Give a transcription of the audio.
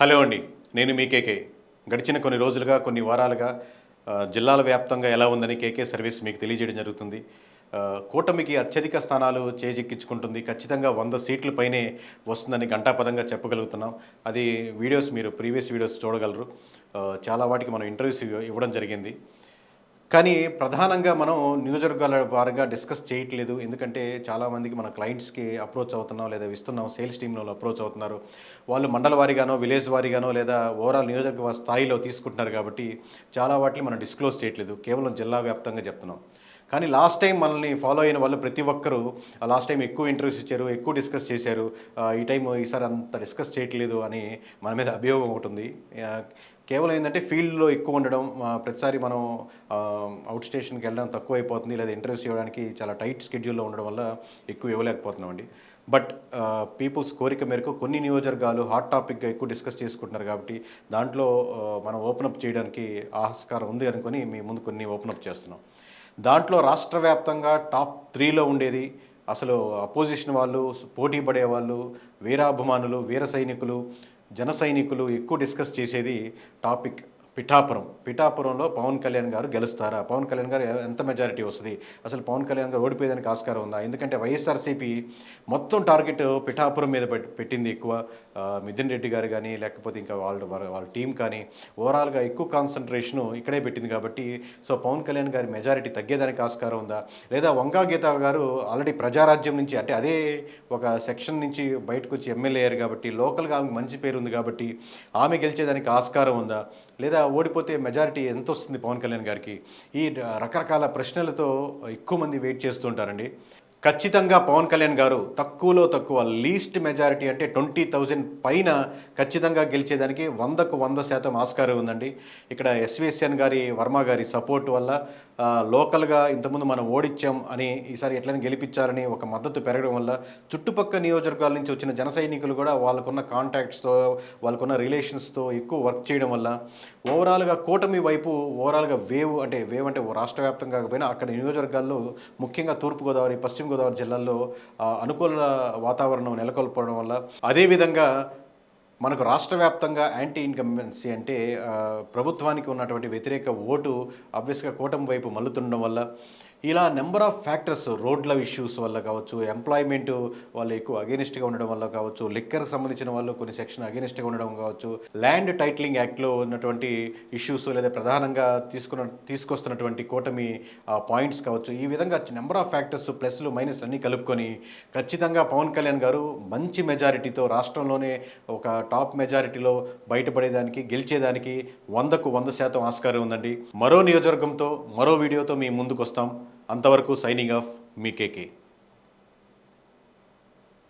Hello అండి నేను మీ కేకే. గడిచిన కొన్ని రోజులుగా కొన్ని వారాలుగా జిల్లాల వ్యాప్తంగా ఎలా ఉందని కేకే సర్వీస్ మీకు తెలియజేయడం జరుగుతుంది. కూటమికి అత్యధిక స్థానాలు చేజిక్కించుకుంటుంది. ఖచ్చితంగా వంద సీట్ల పైనే వస్తుందని గంటాపదంగా చెప్పగలుగుతున్నాం. అది వీడియోస్ మీరు ప్రీవియస్ వీడియోస్ చూడగలరు. చాలా వాటికి మనం ఇంటర్వ్యూస్ ఇవ్వడం జరిగింది. కానీ ప్రధానంగా మనం నియోజకవర్గాల వారుగా డిస్కస్ చేయట్లేదు. ఎందుకంటే చాలామందికి మన క్లయింట్స్కి అప్రోచ్ అవుతున్నాం లేదా ఇస్తున్నాం సేల్స్ టీంలో అప్రోచ్ అవుతున్నారు. వాళ్ళు మండల వారిగానో విలేజ్ వారిగానో లేదా ఓవరాల్ నియోజకవర్గ స్థాయిలో తీసుకుంటున్నారు కాబట్టి చాలా వాటిని మనం డిస్క్లోజ్ చేయట్లేదు. కేవలం జిల్లా వ్యాప్తంగా చెప్తున్నాం. కానీ లాస్ట్ టైం మనల్ని ఫాలో అయిన వాళ్ళు ప్రతి ఒక్కరూ లాస్ట్ టైం ఎక్కువ ఇంటర్వ్యూస్ ఇచ్చారు ఎక్కువ డిస్కస్ చేశారు ఈ టైం ఈసారి అంత డిస్కస్ చేయట్లేదు అని మన మీద అభియోగం ఒకటి ఉంది. కేవలం ఏంటంటే ఫీల్డ్లో ఎక్కువ ఉండడం ప్రతిసారి మనం అవుట్ స్టేషన్కి వెళ్ళడం తక్కువ అయిపోతుంది లేదా ఇంటర్వ్యూస్ ఇవ్వడానికి చాలా టైట్ స్కెడ్యూల్లో ఉండడం వల్ల ఎక్కువ ఇవ్వలేకపోతున్నామండి బట్ పీపుల్స్ కోరిక మేరకు కొన్ని నియోజకవర్గాలు హాట్ టాపిక్గా ఎక్కువ డిస్కస్ చేసుకుంటున్నారు కాబట్టి దాంట్లో మనం ఓపెన్ అప్ చేయడానికి ఆస్కారం ఉంది అనుకొని మీ ముందు కొన్ని ఓపెన్ అప్ చేస్తున్నాం. దాంట్లో రాష్ట్ర వ్యాప్తంగా టాప్ త్రీలో ఉండేది. అసలు అపోజిషన్ వాళ్ళు పోటీ పడే వాళ్ళు వీరాభిమానులు వీర సైనికులు జన సైనికులు ఎక్కువ డిస్కస్ చేసేది టాపిక్ పిఠాపురం. పిఠాపురంలో పవన్ కళ్యాణ్ గారు గెలుస్తారా? పవన్ కళ్యాణ్ గారు ఎంత మెజారిటీ వస్తుంది? అసలు పవన్ కళ్యాణ్ గారు ఓడిపోయేదానికి ఆస్కారం ఉందా? ఎందుకంటే వైఎస్ఆర్సీపీ మొత్తం టార్గెట్ పిఠాపురం మీద పెట్టింది ఎక్కువ. మిథున్ రెడ్డి గారు కానీ లేకపోతే ఇంకా వాళ్ళ వాళ్ళ టీం కానీ ఓవరాల్గా ఎక్కువ కాన్సన్ట్రేషను ఇక్కడే పెట్టింది కాబట్టి సో పవన్ కళ్యాణ్ గారి మెజారిటీ తగ్గేదానికి ఆస్కారం ఉందా? లేదా వంగా గీత గారు ఆల్రెడీ ప్రజారాజ్యం నుంచి అంటే అదే ఒక సెక్షన్ నుంచి బయటకు వచ్చి ఎమ్మెల్యే అయ్యారు కాబట్టి లోకల్గా ఆమెకు మంచి పేరు ఉంది కాబట్టి ఆమె గెలిచేదానికి ఆస్కారం ఉందా? లేదా ఓడిపోతే మెజారిటీ ఎంత వస్తుంది పవన్ కళ్యాణ్ గారికి? ఈ రకరకాల ప్రశ్నలతో ఎక్కువ మంది వెయిట్ చేస్తుంటారండి ఖచ్చితంగా పవన్ కళ్యాణ్ గారు తక్కువలో తక్కువ లీస్ట్ మెజారిటీ అంటే ట్వంటీ థౌజండ్ పైన ఖచ్చితంగా గెలిచేదానికి వందకు వంద శాతం ఆస్కారం ఉందండి. ఇక్కడ ఎస్విఎస్ఎన్ గారి వర్మ గారి సపోర్ట్ వల్ల లోకల్గా ఇంతకుముందు మనం ఓడిచ్చాం అని ఈసారి ఎట్లయినా గెలిపించాలని ఒక మద్దతు పెరగడం వల్ల చుట్టుపక్కల నియోజకవర్గాల నుంచి వచ్చిన జన సైనికులు కూడా వాళ్ళకున్న కాంటాక్ట్స్తో వాళ్ళకున్న రిలేషన్స్తో ఎక్కువ వర్క్ చేయడం వల్ల ఓవరాల్గా కూటమి వైపు ఓవరాల్గా వేవ్ అంటే వేవ్ అంటే ఓ రాష్ట్ర వ్యాప్తంగా కాకపోయినా అక్కడ నియోజకవర్గాల్లో ముఖ్యంగా తూర్పుగోదావరి పశ్చిమ గోదావరి జిల్లాల్లో అనుకూల వాతావరణం నెలకొల్పడం వల్ల అదేవిధంగా మనకు రాష్ట్ర వ్యాప్తంగా యాంటీ ఇన్కంబెన్సీ అంటే ప్రభుత్వానికి ఉన్నటువంటి వ్యతిరేక ఓటు అబ్వియస్గా కూటమి వైపు మల్లుతుండడం వల్ల ఇలా నెంబర్ ఆఫ్ ఫ్యాక్టర్స్ రోడ్ల ఇష్యూస్ వల్ల కావచ్చు ఎంప్లాయ్మెంట్ వాళ్ళు ఎక్కువ అగేనిస్ట్గా ఉండడం వల్ల కావచ్చు లిక్కర్కి సంబంధించిన వాళ్ళు కొన్ని సెక్షన్ అగేనిస్ట్గా ఉండడం కావచ్చు ల్యాండ్ టైటిలింగ్ యాక్ట్లో ఉన్నటువంటి ఇష్యూస్ లేదా ప్రధానంగా తీసుకున్న తీసుకొస్తున్నటువంటి కూటమి పాయింట్స్ కావచ్చు. ఈ విధంగా నెంబర్ ఆఫ్ ఫ్యాక్టర్స్ ప్లస్లు మైనస్ అన్నీ కలుపుకొని ఖచ్చితంగా పవన్ కళ్యాణ్ గారు మంచి మెజారిటీతో రాష్ట్రంలోనే ఒక టాప్ మెజారిటీలో బయటపడేదానికి గెలిచేదానికి వందకు వంద శాతం ఆస్కారం ఉందండి. మరో నియోజకవర్గంతో మరో వీడియోతో మీ ముందుకు వస్తాం అంతవరకు సైనింగ్ ఆఫ్ మీ కేకే.